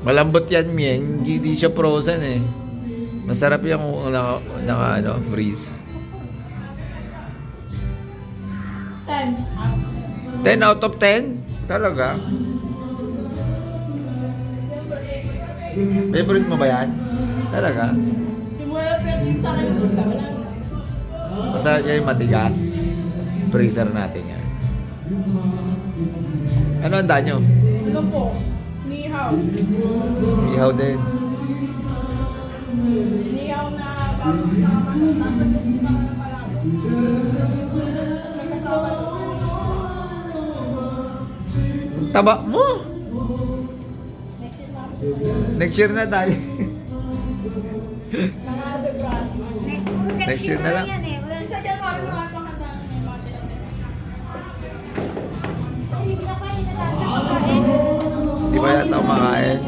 Malambot yan, Mieng. Hindi di siya frozen eh. Masarap yung naka, naka ano, freeze. 10. 10 out of 10? Talaga? Favorite mo ba yan? Talaga? Masarap yan yung matigas. Freezer natin yan. Ano ang danyo? Ano po? Nihaw. Ihaw din. Nihaw na bago na. Nasa ng palabo. Tapos may kasama Taba mo! next year na. Next year na tayo. Next year na lang. Eh. Sa January mga Di ba yata kumakain?